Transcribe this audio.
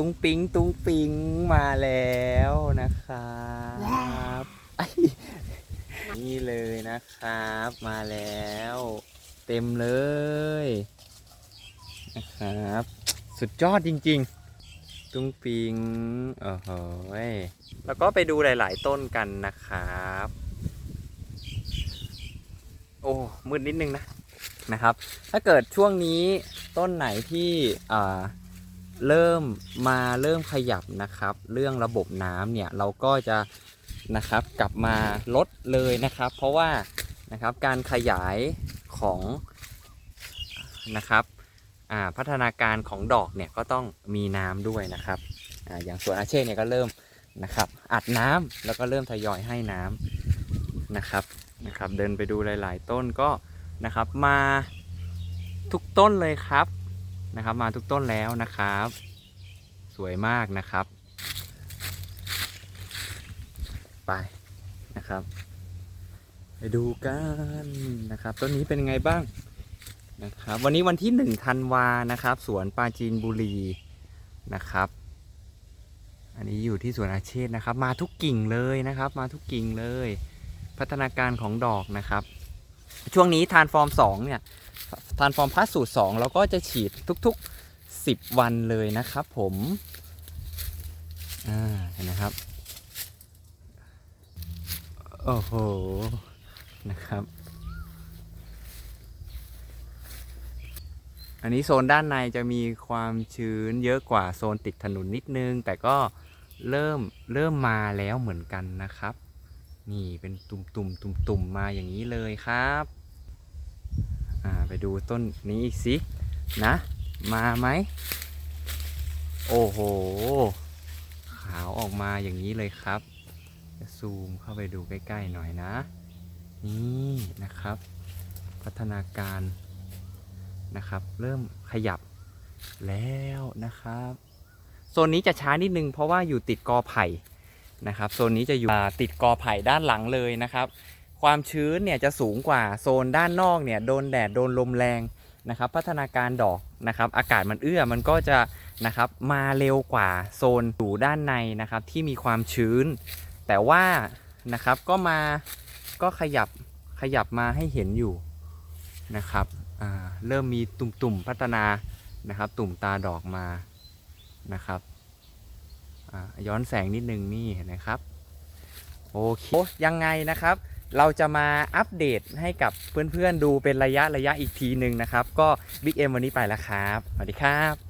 ตุ้งปิงตุ้งปิงมาแล้วนะครับนี่เลยนะครับ มาแล้ว เต็มเลยนะครับ สุดยอดจริง ๆ ตุ้งปิงโอ้โหแล้วก็ไปดูหลาย ๆ ต้นกันนะครับ โอ้มืดนิดนึงนะนะครับ ถ้าเกิดช่วงนี้ต้นไหนที่อ่า เริ่มมาเริ่มขยับนะครับ เรื่องระบบน้ำเนี่ยเราก็จะนะครับกลับมาลดเลยนะครับ เพราะว่านะครับการขยายของนะครับอ่าพัฒนาการของดอกเนี่ยก็ต้องมีน้ำด้วยนะครับอาอย่างสวนอาเช่เนี่ยก็เริ่มนะครับอัดน้ำแล้วก็เริ่มทยอยให้น้ำนะครับนะครับ เดินไปดูหลาย ๆ ต้นก็นะครับมาทุกต้นเลยครับ นะครับ มาทุกต้นแล้วนะครับ สวยมากนะครับ ไปนะครับ ไปดูกันนะครับ ต้นนี้เป็นไงบ้างนะครับ วันนี้วันที่หนึ่งธันวานะครับ สวนปาจีนบุรีนะครับ อันนี้อยู่ที่สวนอาเชษนะครับ มาทุกกิ่งเลยนะครับ มาทุกกิ่งเลย พัฒนาการของดอกนะครับ ช่วงนี้ทานฟอร์ม2เนี่ย ทานฟอร์มพลัสสูตร2เราก็จะฉีดทุกๆ 10 วันเลยนะครับผมอ่าเห็นะครับ โอ้โห นะครับ อันนี้โซนด้านในจะมีความชื้นเยอะกว่าโซนติดถนนนิดนึง แต่ก็เริ่มเริ่มมาแล้วเหมือนกันนะครับ นี่เป็นตุ่มตุ่มตุ่มตุ่มๆมาอย่างนี้เลยครับ ไปดูต้นนี้อีกสินะ มาไหม โอ้โห ขาวออกมาอย่างนี้เลยครับ จะซูมเข้าไปดูใกล้ๆหน่อยนะ นี่นะครับ พัฒนาการนะครับ เริ่มขยับแล้วนะครับโซนนี้จะช้านิดนึงเพราะว่าอยู่ติดกอไผ่นะครับโซนนี้จะอยู่ติดกอไผ่ด้านหลังเลยนะครับ ความชื้นเนี่ยจะสูงกว่าโซนด้านนอกเนี่ยโดนแดดโดนลมแรงนะครับพัฒนาการดอกนะครับอากาศมันเอื้อมันก็จะนะครับมาเร็วกว่าโซนอยู่ด้านในนะครับที่มีความชื้น แต่ว่านะครับก็มาก็ขยับขยับมาให้เห็นอยู่นะครับอ่าเริ่มมีตุ่มๆพัฒนานะครับ ตุ่มตาดอกมานะครับอ่าย้อนแสงนิดนึงนี่นไหมครับโอเคยังไงนะครับ เราจะมาอัปเดตให้กับเพื่อนๆดูเป็นระยะระยะอีกทีหนึ่งนะครับ ก็บิ๊กเอ็มวันนี้ไปแล้วครับ สวัสดีครับ